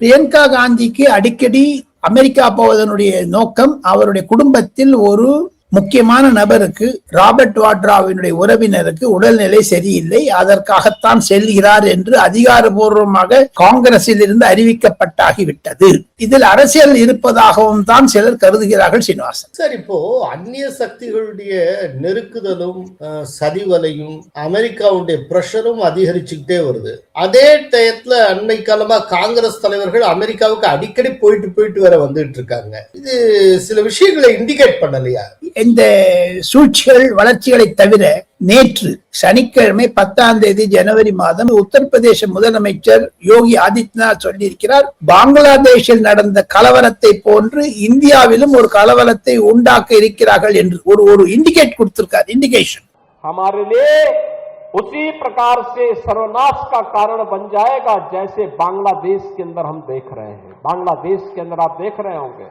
பிரியங்கா காந்திக்கு அடிக்கடி அமெரிக்கா போவதனுடைய நோக்கம் அவருடைய குடும்பத்தில் ஒரு முக்கியமான நபருக்கு ராபர்ட் வாட்ராவினுடைய உறவினருக்கு உடல்நிலை சரியில்லை. அதற்காகத்தான் செல்கிறார் என்று அதிகாரபூர்வமாக காங்கிரஸில் இருந்து அறிவிக்கப்பட்டாகிவிட்டது. இதில் அரசியல் இருப்பதாகவும் தான் சிலர் கருதுகிறார்கள் சீனிவாசன். சார் இப்போ அந்நிய சக்திகளுடைய நெருக்குதலும் அஹ், சதிவலையும் அமெரிக்காவுடைய பிரஷரும் அதிகரிச்சுக்கிட்டே வருது. அதே டயத்துல அண்மை காலமா காங்கிரஸ் தலைவர்கள் அமெரிக்காவுக்கு அடிக்கடி போயிட்டு போயிட்டு வர வந்துட்டு இருக்காங்க. இது சில விஷயங்களை இண்டிகேட் பண்ணலையா? இந்த சூழ்ச்சிகள் வளர்ச்சிகளை தவிர நேற்று சனிக்கிழமை பத்தாம் தேதி ஜனவரி மாதம் உத்தரப்பிரதேச முதலமைச்சர் யோகி ஆதித்யநாத் சொல்லியிருக்கிறார் பங்களாதேஷில் நடந்த கலவரத்தை போன்று இந்தியாவிலும் ஒரு கலவரத்தை உண்டாக்க இருக்கிறார்கள் என்று ஒரு ஒரு இண்டிகேட் கொடுத்திருக்கார் இண்டிகேஷன் हमारे लिए उसी प्रकार से सर्वनाश का कारण बन जाएगा जैसे बांग्लादेश के अंदर हम देख रहे हैं बांग्लादेश के अंदर आप देख रहे होंगे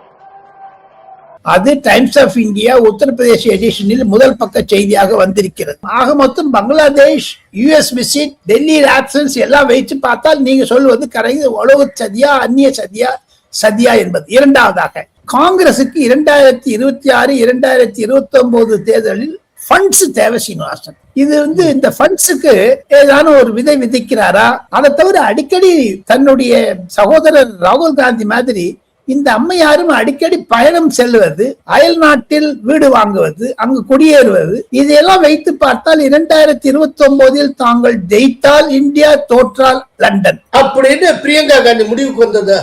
அது டைம்ஸ் ஆஃப் இந்தியா உத்தரப்பிரதேச எடிஷனில் முதல் பக்க செய்தியாக வந்திருக்கிறது. ஆக மொத்தம் Bangladesh US visit Delhi absence எல்லாம் வைத்து பார்த்தால் நீங்க சொல்வது கரைந்து உலக சதியா அந்நிய சதியா சதியா என்பது. இரண்டாவதாக காங்கிரசுக்கு இரண்டாயிரத்தி இருபத்தி ஆறு இரண்டாயிரத்தி இருபத்தி ஒன்பது தேர்தலில் ஃபண்ட்ஸ் தேவை சீனிவாசன். இது வந்து இந்த ஃபண்ட்ஸுக்கு ஏதான ஒரு விதை விதைக்கிறாரா? அதை தவிர அடிக்கடி தன்னுடைய சகோதரர் ராகுல் காந்தி மாதிரி இந்த அம்மையாரும் அடிக்கடி பயணம் செல்வது அயல் நாட்டில் வீடு வாங்குவது அங்கு குடியேறுவது இதையெல்லாம் வைத்து பார்த்தால் இரண்டாயிரத்தி இருபத்தி ஒன்பதில் தாங்கள் ஜெயித்தால் இந்தியா தோற்றால் லண்டன். அப்படின்னு பிரியங்கா காந்தி முடிவுக்கு வந்ததா.